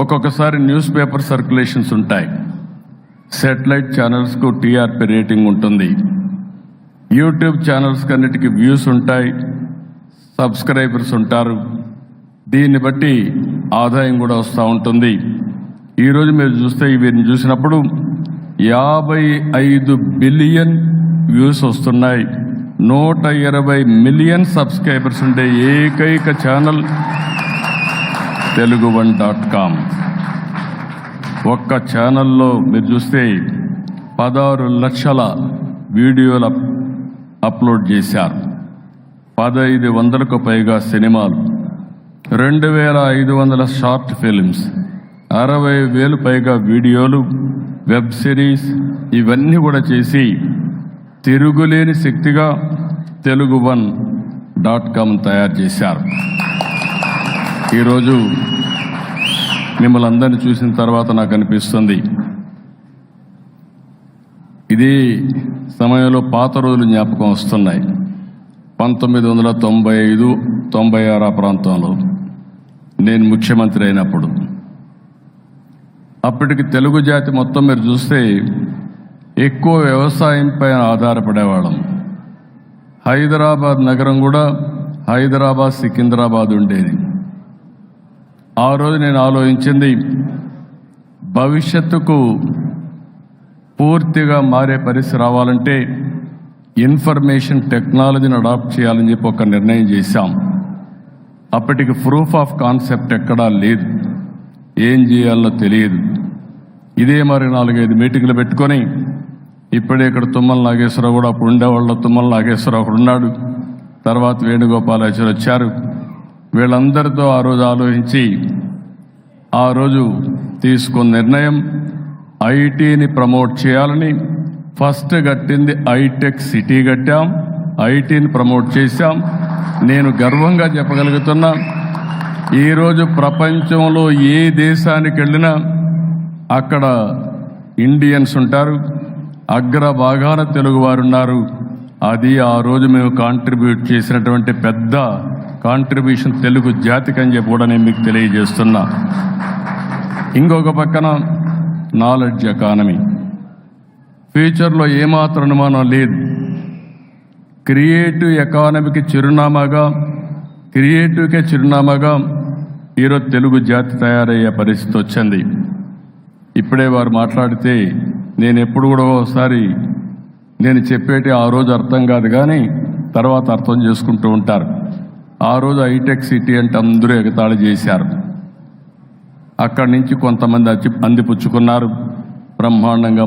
ఒక్కొక్కసారి news paper circulations ఉంటాయి. Satellite ఛానల్స్కు టీఆర్పీ రేటింగ్ ఉంటుంది. యూట్యూబ్ ఛానల్స్ అన్నిటికీ వ్యూస్ ఉంటాయి. సబ్స్క్రైబర్స్ ఉంటారు. దీన్ని బట్టి ఆదాయం కూడా వస్తూ ఉంటుంది. ఈరోజు మీరు చూస్తే వీరిని చూసినప్పుడు యాభై ఐదు బిలియన్ వ్యూస్ వస్తున్నాయి. నూట ఇరవై మిలియన్ సబ్స్క్రైబర్స్ ఉండే ఏకైక channel Telugu one dot com. ఒక్క ఛానల్లో మీరు చూస్తే పదహారు లక్షల వీడియోలు అప్లోడ్ చేశారు. పదహైదు వందలకు పైగా సినిమాలు రెండు వేల ఐదు వందల షార్ట్ ఫిల్మ్స్ అరవై వేలు పైగా వీడియోలు వెబ్ సిరీస్ ఇవన్నీ కూడా చేసి తిరుగులేని శక్తిగా తెలుగు వన్ డాట్ కామ్ తయారు చేశారు. ఈరోజు మిమ్మల్ని అందరినీ చూసిన తర్వాత నాకు అనిపిస్తుంది ఇది సమయంలో పాత రోజులు జ్ఞాపకం వస్తున్నాయి. పంతొమ్మిది వందల తొంభై ఐదు తొంభై ఆరు ఆ ప్రాంతంలో నేను ముఖ్యమంత్రి అయినప్పుడు. అప్పటికి తెలుగు జాతి మొత్తం మీరు చూస్తే ఎక్కువ వ్యవసాయం పైన ఆధారపడేవాళ్ళం. హైదరాబాద్ నగరం కూడా హైదరాబాద్ సికింద్రాబాద్ ఉండేది. ఆ రోజు నేను ఆలోచించింది భవిష్యత్తుకు పూర్తిగా మారే పరిస్థితి రావాలంటే ఇన్ఫర్మేషన్ టెక్నాలజీని అడాప్ట్ చేయాలని చెప్పి ఒక నిర్ణయం చేశాం. అప్పటికి ప్రూఫ్ ఆఫ్ కాన్సెప్ట్ ఎక్కడా లేదు. ఏం చేయాలో తెలియదు. ఇదే మరి నాలుగైదు మీటింగ్లు పెట్టుకొని ఇప్పుడే ఇక్కడ తుమ్మల నాగేశ్వరరావు కూడా అప్పుడు ఉండేవాళ్ళ తుమ్మల నాగేశ్వరరావు ఉన్నాడు. తర్వాత వేణుగోపాలాచారి వచ్చారు. వీళ్ళందరితో ఆ రోజు ఆలోచించి ఆ రోజు తీసుకున్న నిర్ణయం ఐటీని ప్రమోట్ చేయాలని ఫస్ట్ కట్టింది ఐటెక్ సిటీ కట్టాం ఐటీని ప్రమోట్ చేశాం. నేను గర్వంగా చెప్పగలుగుతున్నా ఈరోజు ప్రపంచంలో ఏ దేశానికి వెళ్ళినా అక్కడ ఇండియన్స్ ఉంటారు అగ్ర భాగాన తెలుగు వారు ఉన్నారు. అది ఆ రోజు మేము కాంట్రిబ్యూట్ చేసినటువంటి పెద్ద కాంట్రిబ్యూషన్ తెలుగు జాతికి అని చెప్పి కూడా నేను మీకు తెలియజేస్తున్నా. ఇంకొక పక్కన నాలెడ్జ్ ఎకానమీ ఫ్యూచర్లో ఏమాత్రం అనుమానం లేదు. క్రియేటివ్ ఎకానమీకి చిరునామాగా క్రియేటివ్కే చిరునామాగా ఈరోజు తెలుగు జాతి తయారయ్యే పరిస్థితి వచ్చింది. ఇప్పుడే వారు మాట్లాడితే నేను ఎప్పుడు కూడా ఒకసారి నేను చెప్పేటి ఆ రోజు అర్థం కాదు కానీ తర్వాత అర్థం చేసుకుంటూ ఉంటారు. ఆ రోజు హైటెక్ సిటీ అంటే అందరూ ఎగతాళి చేశారు. అక్కడి నుంచి కొంతమంది అచ్చి అందిపుచ్చుకున్నారు బ్రహ్మాండంగా